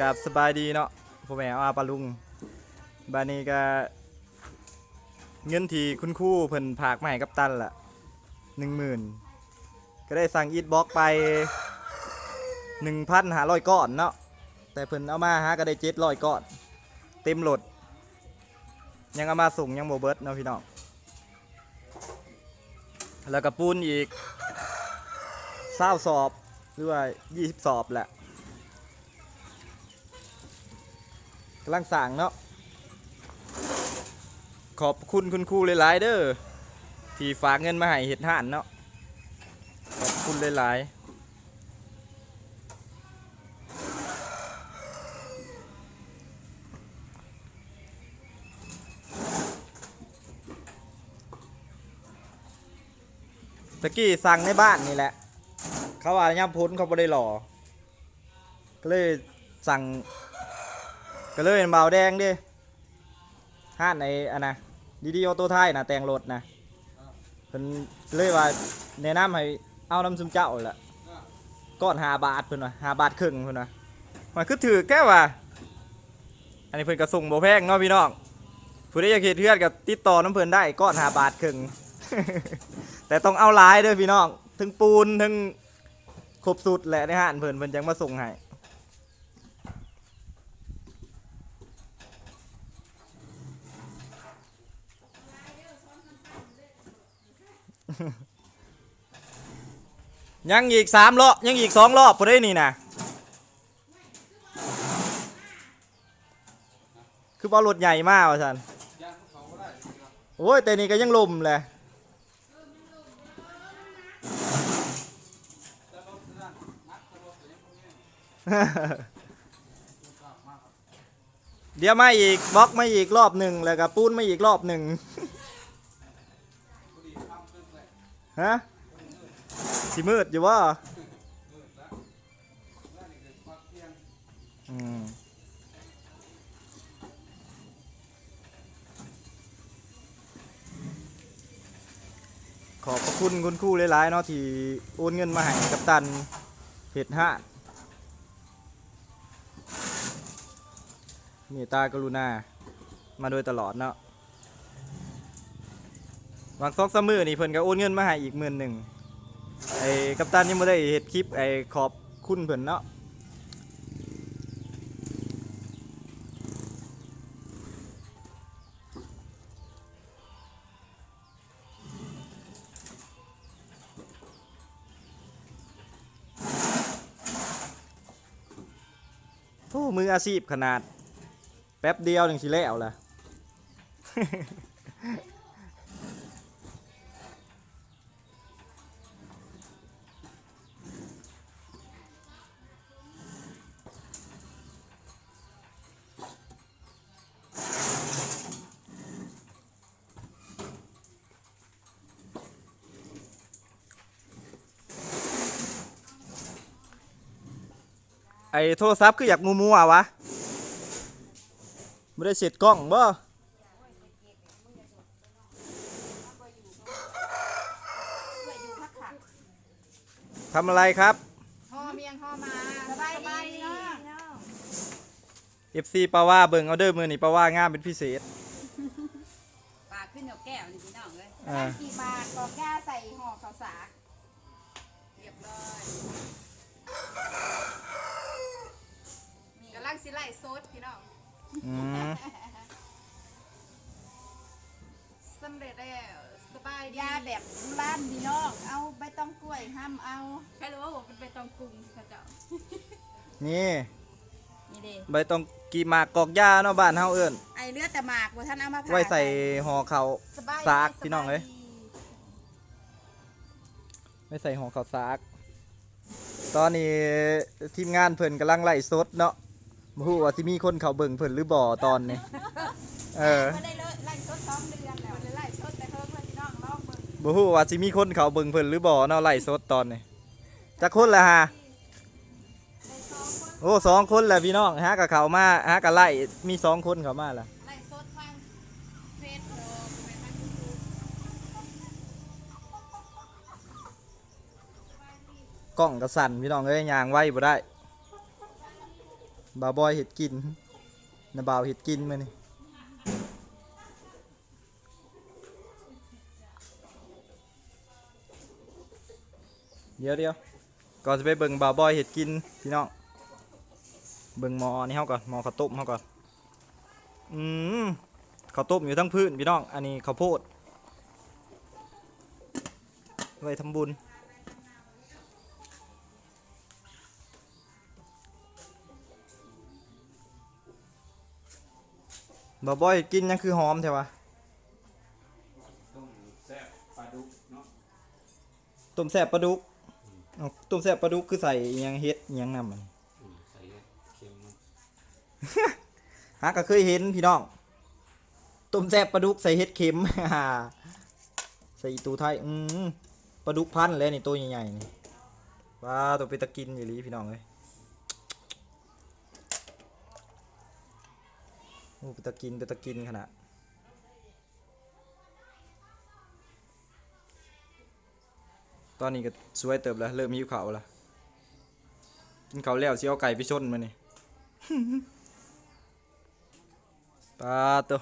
กับสบายดีเนาะพ่อแม่อาปาลุงบานี้ก็เงินที่คุณครูเพิ่นผากมาให้กับตันละหนึ่งหมื่นก็ได้สั่งอีทบ็อกไปหนึ่งพันหาร้อยก้อนเนาะแต่เพิ่นเอามาหาก็ได้เจ็ดร้อยก้อน เต็มโหลด ยังเอามาส่งยังโบเบิร์ตเนาะพี่น้องแล้วก็ปูนอีกเศร้าสอบหรือว่ายี่สิบสอบแหละ กำลังสั่งเนาะขอบคุณคุณครูหลายๆเด้อที่ฝากเงินมาให้เห็ดห่านเนาะขอบคุณหลายๆตะกี้สั่งในบ้านนี่แหละ เขาว่าย่ำพ้นเขาไม่ได้หล่อก็เลยสั่ง ก็เลยเป็นเบาวแดงดิห้านในอันนะดีดีโอโต้ไทยนะแต่งรถนะเพิ่นเลยว่าแนะนำให้เอาน้ำซุมเจ้าแหละก้อนหาบาทเพิ่นว่าหาบาทครึ่งเพิ่นว่ามันคือถือแค่ว่า อันนี้เพิ่นก็ส่งบ่แพงเนาะพี่น้องผู้ใดอยากเฮ็ดเทือนก็ติดต่อน้ำเพิ่นได้ก้อนหาบาทครึ่งแต่ต้องเอาลายด้อพี่น้องทั้งปูนทั้งครบสุดแหละในห้านเพิ่นเพิ่นจังมาส่งให้ ยังอีกสามรอบยังอีกสองรอบพอได้นี่นะคือว่ารถใหญ่มากว่ะสันโอ้ยแต่นี่ก็ยังลมเลยเดี๋ยวมาอีกบล็อกมาอีกรอบหนึ่งแล้วก็ปูนมาอีกรอบหนึ่งฮะ สิมืดอยู่ว่าอืมขอบพระคุณคุณครู่หลายๆเนาะที่โอนเงินมาให้กับตันเห็ดห้ามตตากรุณา มาโดยตลอดเนาะวางซอกซัมมือนี่เพิ่นก็โอนเงินมาให้อีกหมื่นหนึ่ง ไอ้กัปตันยังไม่ได้เห็ดคลิปไอ้ขอบคุณเพิ่นเนาะโอ้มืออาชีพขนาด แป๊บเดียวหนึ่งสิแล้วล่ะ ไอ้โทรศัพท์คืออยากมัวมัวๆวะไม่ได้เสร็จกล้องบ่ทำอะไรครับห่อเมียงห่อมาสบายดีเนาะ FC ปาว่าเบิ่งเอาเด้อมือนี่ปาว่างามเป็นพิเศษปากขึ้นเอาแก้วนี่พี่น้องเลยอ่า กี่บาทกอกย่าใส่ห่อข้าวสากเรียบร้อย อืมสำเร็จแล้วสบายดียาแบบร้านพี่น้องเอาใบตองกล้วยห้ามเอาใครรู้ว่าผมเป็นใบตองกรุงพระเจ้านี่นี่เด้ใบตองกีหมากกอกหญ้าเนาะบ้านเฮาเอิ้นไอเลือดแต่หมากบ่ท่านเอามาผ่าไว้ใส่ห่อข้าวสบายดีซากพี่น้องเอ้ยสบาดีไว้ใส่ห่อข้าวสาก ตอนนี้ทีมงานเพิ่นกำลังไล่สดเนาะ บ่ฮู้ว่าสิมีคนเข้าเบิ่งเพิ่นหรือบ่ตอนนี้ เออ บ่ได้เลยไล่โซดสองเดือนแล้วเลยไล่โซดแต่เพิ่มเพื่อนพี่น้องลองเบิ่งบ่ฮู้ว่าสิมีคนเข้าเบิ่งเพิ่นหรือบ่เนาะไล่สดตอนนี้จักคนละฮะ ได้สองคนโอ้สองคนแหละพี่น้องฮะกับเขามาฮะกับไล่มีสองคนเขามาละไล่โซดทางเฟซบุ๊กไปทางยูทูบกล้องกระสั่นพี่น้องเอ้ยยางไว้บ่ได้ บาวบอยเห็ดกินนะบ่าวเห็ดกินมานี่เดี๋ยวเดี๋ยวก่อนจะไปเบิ่งบาวบอยเห็ดกินพี่น้องเบิ่งหมอนี่เฮาก่อนหมอข้าวต้มเฮาก่อนอืมข้าวต้มอยู่ทั้งพื้นพี่น้อง อันนี้ข้าวโพดไว้ทำบุญ บ่บ่อยกินหยังคือหอมแท้วะต้มแซ่บปลาดุกเนาะต้มแซ่บปลาดุกเอ้าต้มแซ่บปลาดุกคือใส่อิหยังเฮ็ดอิหยังนำมันอืมใส่เค็มมันหาก็เคยเห็นพี่น้องต้มแซ่บปลาดุกใส่เฮ็ดเข็ม ใส่อีตูไทยอืมปลาดุกพันธุ์เลยนี่ตัวใหญ่ๆนี่ว้าตัวไปตะกินอยู่ลีพี่น้องเอ้ย โอ้ไปตะกินปตะกินขนาดตอนนี้ก็สวยเติบแล้ว เริ่มหิวข้าวแล้วกินข้าวแล้วเสิเอาไก่ไปชนมานี่ปลาตัว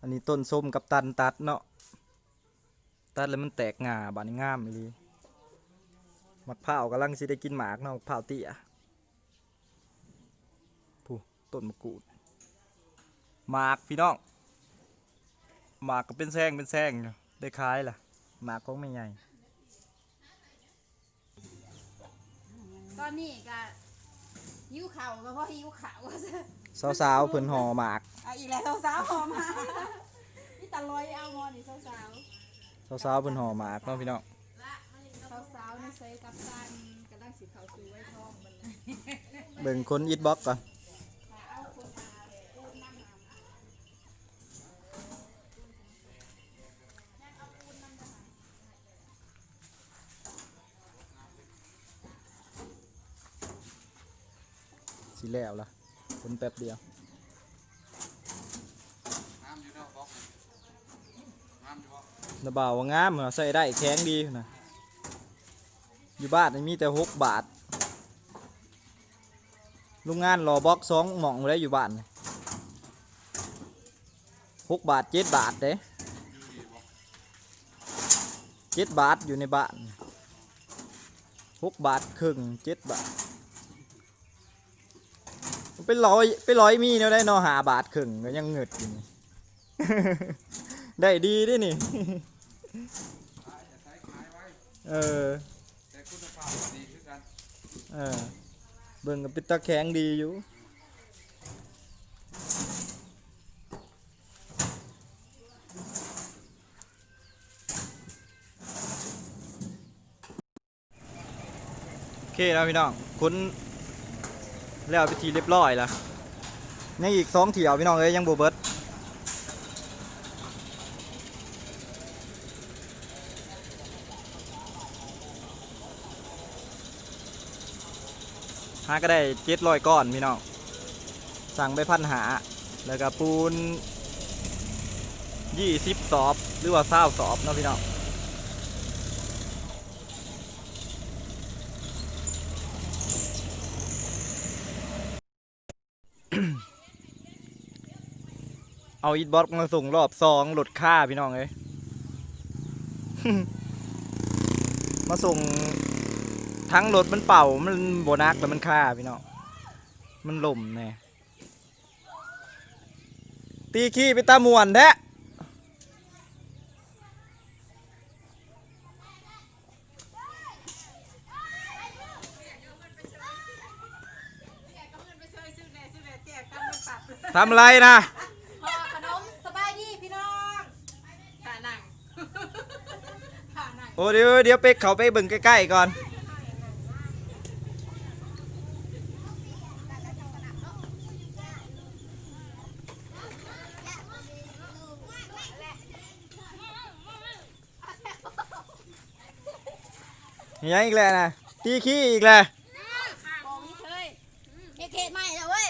อันนี้ต้นส้มกับตันตัดเนาะตัดแล้วมันแตกงาบานนี้งามเลยมะพร้าวกำลังสิได้กินหมากเนาะมะพร้าวเตี้ยผู้ต้นมะกรูด หมากพี่น้องหมากก็เป็นแซงเป็นแซงอยู่ได้ขายล่ะหมากของไม่ใหญ่ตอนนี้ก็หิวเข่าวก็เพราะหิวข่าวสาวๆเพิ่นห่อหมากเอาอีกแล้วสาวๆหอมมานี่ตะลอยเอามอนี่สาวสาวๆเพิ่นห่อหมากเนาะพี่น้องๆสาวๆในใส่กับตันกำลังสิเข้าสู่ไว้ท้องมันนะเบิ่งคนอิดบ็อกก่อน สิแล้วล่ะคนแป๊บเดียวน้ำอยู่เนาะบอกน้ำอยู่บ่นะบ่าวว่างามเหรอใส่ได้แข็งดีนะอยู่บ้านนี่มีแต่หกบาทโรงงานรอบล็อกสองหม่องได้อยู่บ้านนี่หกบาทเจ็ดบาทเด้เจ็ดบาทอยู่ในบ้านหกบาทครึ่งเจ็ดบาท เป็นร้อยเป็นร้อยมีเนาะได้นาะหาบาทครึ่งก็ยังเงิดอยู่นี่ ได้ดีด้วยนี่ เออ แต่คุณภาพดีคือกันเออ เบิ่งกับป็นตาแข็งดีอยู่ โอเคแล้วพี่น้องคุณ แล้วพิธีเรียบร้อยล้วยังอีกสองเที่ยวพี่น้องเอ้ยยังบเบิดหาก็ได้เจ็ดร้อยก้อนพี่น้องสั่งไปพันหา แล้วก็ปูนยี่สิบสอบ หรือว่าเศร้าสอบเนาะพี่น้อง เอาอีทบ็อกมาส่งรอบสองหลดค่าพี่น้องเอ้ยมาส่งทั้งรถมันเป่ามันโบนักแล้วมันค่าพี่น้องมันล่มแน่ตีขี้ไปตามวนแท้ทำอะไรนะ ห่อขนมสบายดีพี่น้องผ่าหนังผ่าหนัง โอ้เดี๋ยวเดี๋ยวไปเขาไปเบิ่งใกล้ๆก่อนยังอีกแล้วนะตีขี้อีกแล้ว บอกนี่เคยเอเคใหม่แล้วเว้ย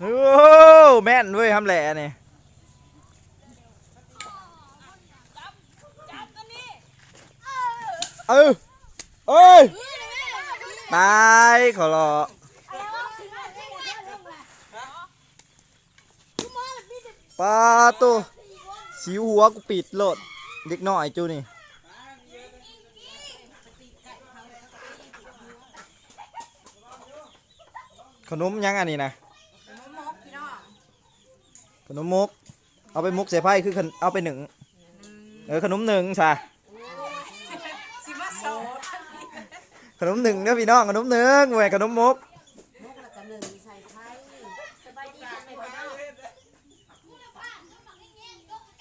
โอ้แม่นเว้ยทำแหล่เนี่ยเออเอ้ยตายขอรอปลาตัวสิวหัวกูปิดโหลดเด็กน้อยจูนี่ขนมยังอันนี้นะ ขนมมุก เอาไปมุกใส่ไพ่คือขนเอาไปหนึ่งเออขนมหนึ่งใช่สิมาโซขนมหนึ่งเด้อพี่น้องขนมหนึ่งเว้ยขนมมุก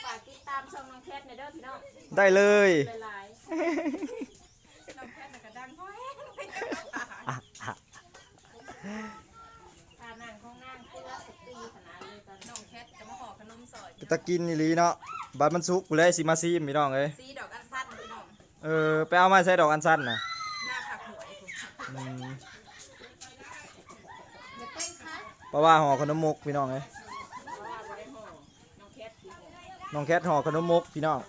ฝากติดตามช่องน้องแคทในเด้อพี่น้อง ได้เลย หลาย น้องแค่กระดังพ่อแห้ง ๆตานั่งของนั่งเพื่อสตรีขนาดเลยตอน น้องแคทจะมาห่อขนมสด ตะกินนี่ลีเนาะบาดมันสุกกูเลยสิมาซีมพี่น้องเอ้ยสีดอกอันสั้นพี่น้องเออไปเอามาใส่ดอกอันสั้นนะหน้าผักหวยคุณอืมอย่าเต้นคะเพราะว่าห่อขนมมุกพี่น้องเอ้ยน้องแคทที่ห่อน้องแคทห่อขนมมุกพี่น้อง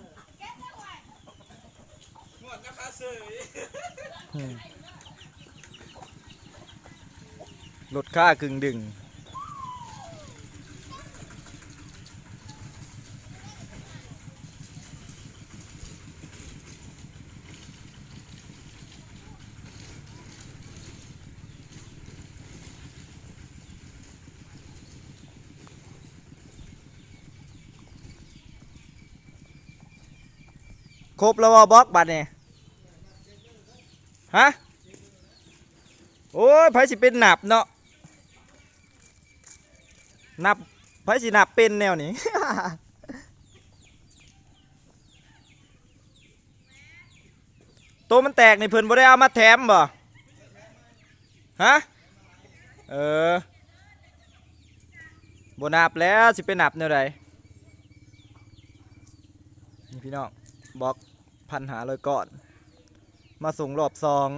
หมดนะคะเสยอืมลดค่ากึ่งดึง ครบแล้วว่าบล็อกบัตรนี่ฮะโอ้ยไผสิเป็นหนับเนาะนับไผสินับเป็นแนวนี้ ตัวมันแตกในเพิ่นบ่ได้เอามาแถมบ่ฮะเออบนับแล้วสิเป็นหนับแนวใดนี่พี่น้องบอก พันหาเลยก่อน มาส่งรอบสอง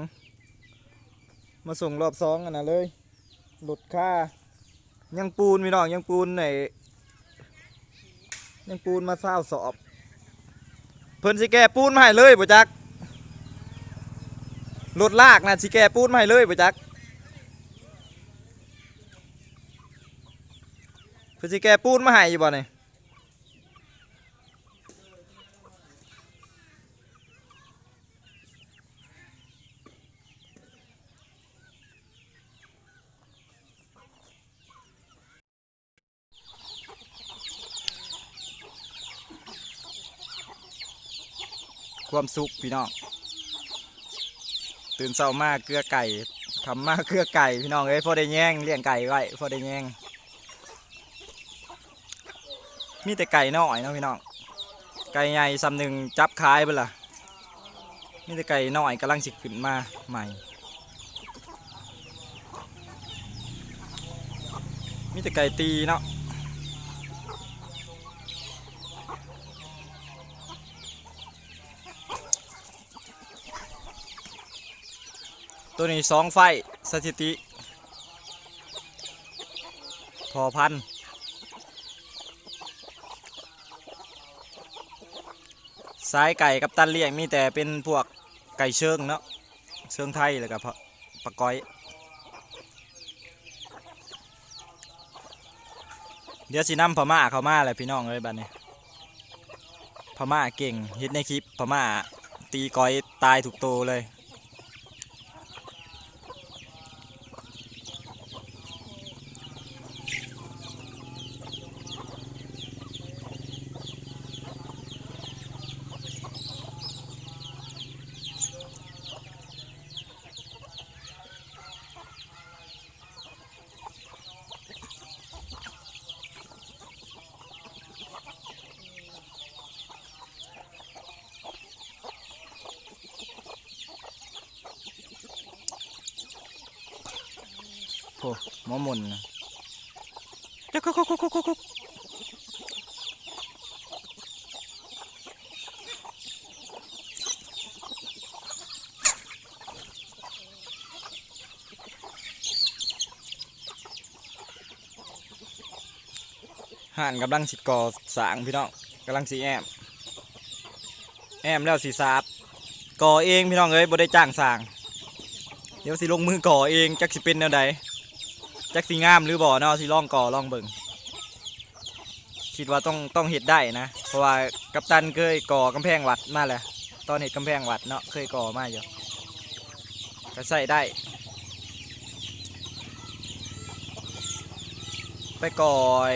มาส่งรอบสองอันนะเลยหลุดค่า ยังปูนพี่น้องยังปูนไหนยังปูนมาเศร้าสอบ เพิ่นสิแก้ปูนมาให้เลยบ่จักหลุดลากนะสิแก้ปูนมาให้เลยบ่จักเพิ่นสิแก้ปูนมาให้อยู่บ่เนี่ย ความสุขพี่น้องตื่นเช้ามากเกลือไก่ทำมากเกลือไก่พี่น้องเอ้ยพอได้แย่งเลี้ยงไก่ไว้พอได้แย่งมีแต่ไก่น้อยเนาะพี่น้องไก่ใหญ่ซำหนึ่งจับขายไปละมีแต่ไก่น้อยกำลังสิขึ้นมาใหม่มีแต่ไก่ตีเนาะ ตัวนี้สองไฟสถิติ พอพันสายไก่กับตันเลี้ยงมีแต่เป็นพวกไก่เชิงเนาะเชิงไทยแล้วก็พะปะก้อย เดี๋ยวสินำพม่าเข้ามาแหละพี่น้องเอ้ยบัดนี้พม่าเก่งเฮ็ดในคลิปพม่าตีก้อยตายถูกโตเลย โอ้ หมอหมุนนะเจ้ากุ๊กกุ๊กกุ๊กกุ๊กกุ๊กห่านกำลังสิก่อสางพี่น้องกำลังสีแอม แอมแล้วสีสาดก่อเองพี่น้องเอ้ยบ่ได้จ้างสาง เดี๋ยวสิลงมือก่อเองจักสิเป็นแนวใด จักสิงามหรือบ่อเนาะสิลองก่อลองเบิงคิดว่าต้องต้องเฮ็ดได้นะ เพราะว่ากัปตันเคยก่อกำแพงวัดมาแล้วตอนเฮ็ดกำแพงวัดเนาะเคยก่อมาอยู่ก็ใส่ได้ ไปก่อย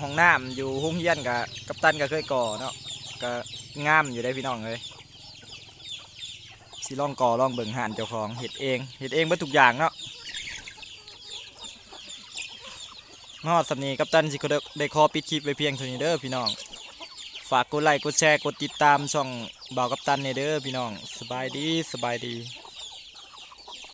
ห้องน้ำอยู่ห้องเฮียนกับกัปตันก็เคยก่อเนาะก็งามอยู่ได้พี่น้องเลยสิลองก่อลองเบิงหานเจ้าของเห็ดเองเห็ดเองเบิดทุกอย่างเนาะ มาฮอดสำนีกัปตันสิคได้ได้ขอปิดคลิปไว้เพียงเท่านี้เด้อพี่น้อง ฝากกดไลค์กดแชร์กดติดตามช่องบ่าวกัปตันเนเด้อพี่น้อง สบายดีสบายดี